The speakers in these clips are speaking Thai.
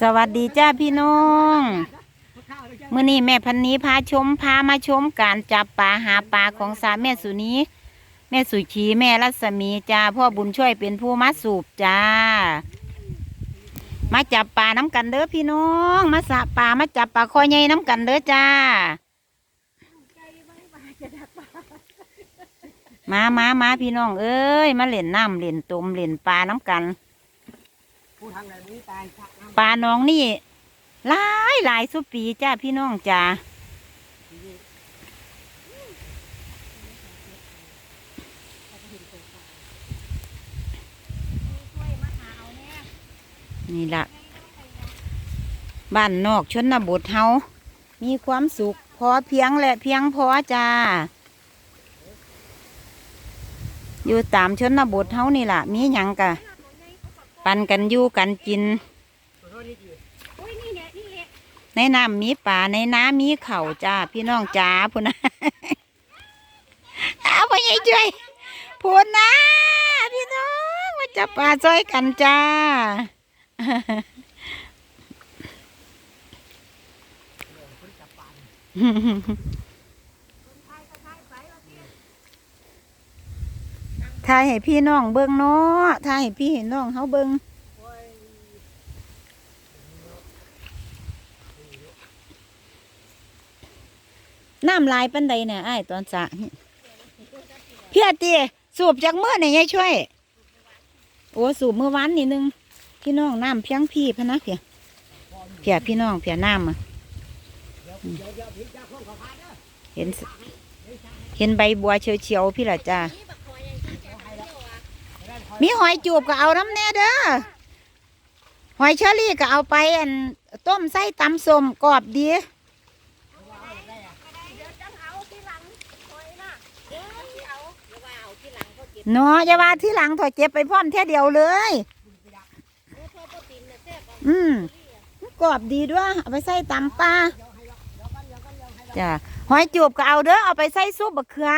สวัสดีจ้าพี่น้องมื่อนี้แม่พันนี้พาชมพามาชมการจับปลาหาปลาของสามแม่สุนีแม่สุขีแม่รัศมีจ้าพ่อบุญช่วยเป็นผู้มาสูบจ้า มาจับปลาน้ำกันเด้อพี่น้อง มาสะปลามาจับปลาคอใหญ่น้ำกันเด้อจ้า มามามาพี่น้องเอ้ยมาเล่นน้ำเล่นตมเล่นปลาน้ำกัน ผู้ทางไหนนี้ตายชักน้ปลาน้องนี่หลายหลายสุปีจ้าพี่น้องจ้านี่ละบ้านนอกชนบทเฮามีความสุข พอเพียงและเพียงพอจ้า อยู่ตามชนบทเฮานี่ล่ะ มีหยังกะ ปันกันอยู่กันกินขอโทษนิดเดียวในน้ำมีป่าในน้ำมีเข่าจ้า พี่น้องจ้าพุ่นนะเอาไปยัยช่วยพุ่นนะพี่น้องมาจับปลาจ้อยกันจ้าถ่ายให้พี่น้องเบิ่งเนาะถ่ายให้พี่ให้น้องเขาเบิ่งน้ำลายปันใดเนี่ยไอ้ตอนสระเพี่อตีสูบจากเมื่อเนี่ยยายช่วย โอ้สูบเมื่อวานนี่นึง พี่น้องน้ำเพียงพี่พนะเพียเพียพี่น้องเพียน้ำอะเดี๋ยวเดี๋ยวพี่จะคล้อเห็น เห็นใบบัวเฉียวๆพี่หล่ะจ้า มีหอยจูบก็เอาน้ำแน่เด้อหอยเชอรี่ก็เอาไปอันต้มไส้ตำส้มกรอบดีเนาะอย่าว่าที่หลังถอยเจ็บไปพร้อมเท่เดียวเลย อืมกรอบดีด้วยเอาไปใส่ตำปลาจ้ะหอยจูบก็เอาเด้อเอาไปใส่ซุปบะเขือ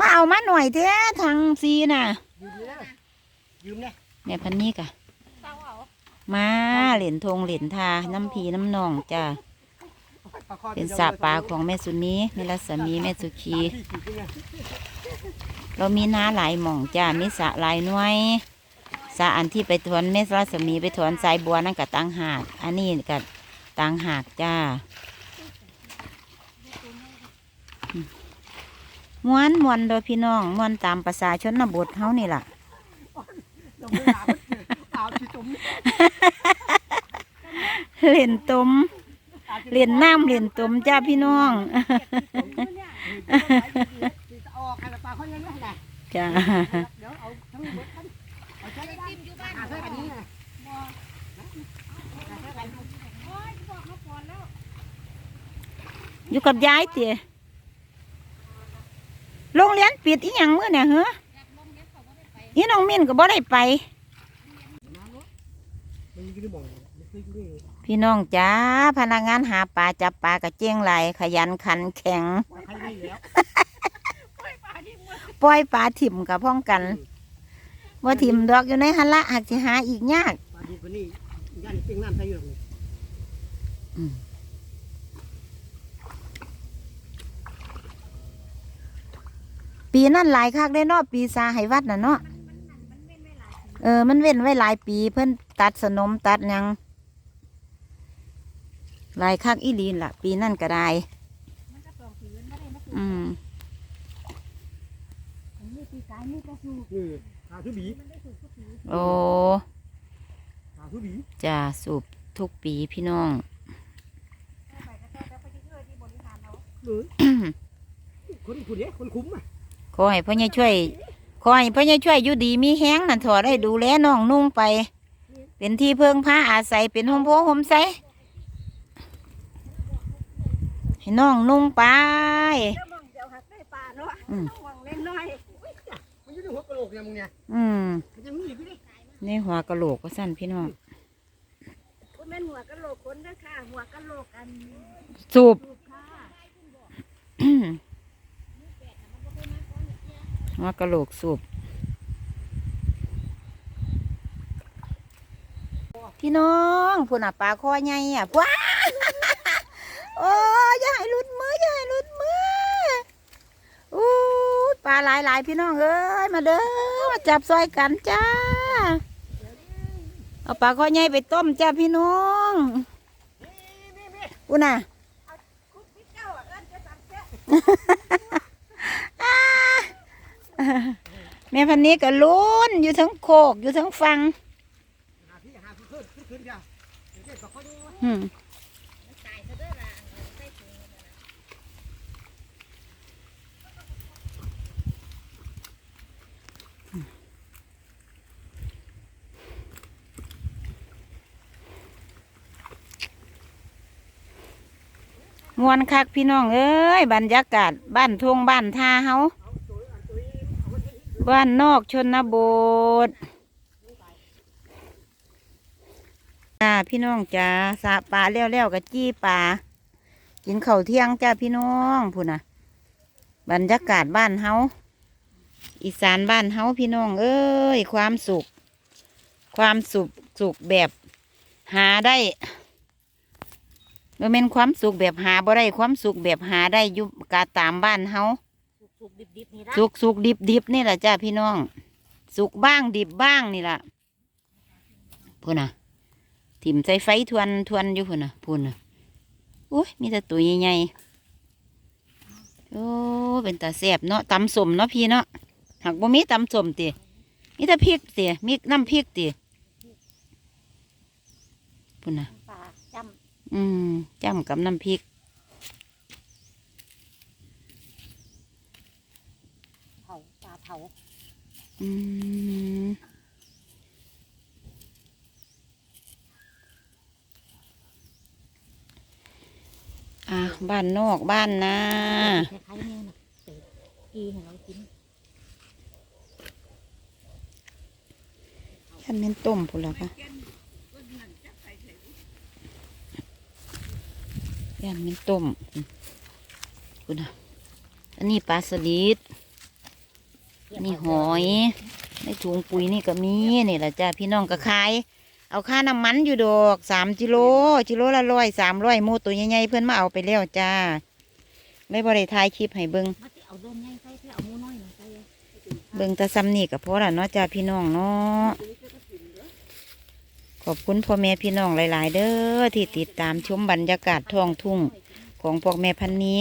มันมีน้ำสาดเนี้ยดูเนี่ยมาเอามาหน่อยเท้ทางซีน่ะ ยืมเนี่ยยืมเนี่ยแม่พันนี้กะมาเหรียญทงเหรียญทา น้ำพีน้ำนองจ้ะปลาคอเป็นสระปลาของแม่สุนีแม่รัศมีแม่สุขีที่ขีดเนี่ยเรามีน้าหลายหม่องจ้ามีสระหลายหน่วยสระอันที่ไปถอนเมสรัศมีไปถอนสายบัวนั่นกับตังหากอันนี้กับตังหากจ้า ม้วนม้วนโดยพี่น้องม้วนตามประสาชนบทเฮานี่ล่ะเราไม่หาเอาที่ตุ่มเล่นตมเล่นน้ำเล่นตมจ้าพี่น้องออกใครปลาเขายังไงนะจ้าเดี๋ยวเอาทั้งหมดกันเอาใช้ได้หาใช้กันนี้ไงอยู่กับยายเตี๋ยโรงเรียน ปิดอีหยังมื้อเนี่ยเหรออีน้องมินก็บ่ได้ไปมันยืมมองมันคือยืมพี่น้องจ้าพนักงานหาปลาจับปลากระเจียงไหลขยันขันแข็งใครได้แล้วปล่อยปลาถิ่มกับพ้องกันว่าถิ่มดอกอยู่ในหันละหากจะหาอีกยากปลาดีกว่านี้ยันเปียงน้ำใส่อยู่ตรงนี้ ปีนั่นหลายคักได้เนาะปีซาให้วัดน่ะเนาะเออ มันเว้นไว้หลายปีเพิ่นตัดสนมตัดหยังหลายคักอีหลีนล่ะ ปีนั่นก็ได้อืมนี่หาคือบีโอ้หาคือบีจะสูบทุกปีพี่น้องเลยคนคุณเนี่ยคนคุ้มอะข อให้พ่อใหญ่ช่วยขอให้พ่อใหญ่ช่วยอยู่ดีมีแห้งนั่นถอดให้ดูแลน้องนุ่งไป เป็นที่เพิ่งพาอาศัยเป็นห่มโพห่มใสให้น้องนุ่งไปเดี๋ยวหักได้ปลาเนาะอืมหวังเล่นน้อยมันอยู่ในหัวกระโหลกเนี่ยมึงเนี่ยอืมมันยังมีอยู่ดิในหัวกะโหลกก็สั่นพี่น้องคุณแม่นหัวกะโหลกคนเด้อค่ะหัวกะโหลกอันสูบลูกค่ะ หัวกะโหลกสูบพี่น้องพุ่นอะปลาคอใหญ่อะว้าโอ้ยอย่าให้หลุดมืออย่าให้หลุดมืออู้ยปลาหลายหลายๆพี่น้องเอ้ยมาเด้อมาจับซอยกันจ้า เอาปลาคอใหญ่ไปต้มจ้าพี่น้องอุ้น่ะ แม่พันนี้ก็ลุ้นอยู่ทั้งโคกอยู่ทั้งฟังอืมตายซะเด้อล่ะเอาใส่ถุงนั่นน่ะมวนคักพี่น้องเอ้ยบรรยากาศบ้านทงบ้านท่าเฮา บ้านนอกชนบทจ้าพี่น้องจ้าสาปลาเลี้ยวๆกับจี้ปลากินเข้าเที่ยงจ้าพี่น้องพูนน่ะบรรยากาศบ้านเฮาอีสานบ้านเฮาพี่น้อง เอ้ย ความสุข ความสุขสุขแบบ หาได้บ่แม่นความสุขแบบหาบ่ได้ความสุขแบบหาได้ยู่กาตามบ้านเฮา ดิบๆนี่ละสุกสุกดิบดิบนี่แหละจ้าพี่น้อง สุกบ้างดิบบ้างนี่แหละพูนน่ะถิ่มใส่ไฟทวนทวนอยู่พูนน่ะพูนน่ะโอ้ยมีแต่ตัวใหญ่ๆโอ้เป็นตาแสบเนาะตำสมเนาะพี่เนาะหากบ่มีตำสมติมีแต่พริกติมีน้ำพริกติพูนน่ะปลาจอืมจ้ำกับน้ำพริกำเผาปลาเผาอืมอะบ้านนอกบ้านนาคล้ายๆเนี่ยนะเตะกีให้เรากินท่านเป็นต้มพูนละปะย่านเป็นต้มพูนนะอันนี้ปลาสลิด นนี้หอยในถุงปุ๋ยนี่ก็มีนี่แหละจ้าพี่น้องก็ขาย เอาค่าน้ำมันอยู่ดอกสามกิโลกิโลละร้อยสามร้อยโมตัวใหญ่ๆเพื่อนมาเอาไปแล้วจ้าเลยบริทายคลิปให้เบิงมาสิเอาเดินใหญ่ใส่เพื่อเอาหมูน้งตะซ้ำนี่กับพ่อละเนาะจ้าพี่น้องเนาะขอบคุณพ่อแม่พี่น้องหลาย ๆ เด้อที่ติดตามชมบรรยากาศท้องทุ่งของพวกแม่พันนี้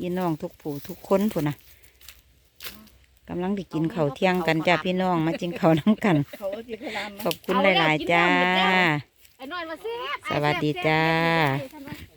ยีน้องทุกผู้ทุกคนผู้นะ กำลังได้กินข้าวเที่ยงกันจ้าพี่น้องมากินข้าวน้ำกันเขาสิพลามขอบคุณหลาย ๆ จ้าไอ้น้อยมาแซ่บสวัสดีจ้าไอ้น้อย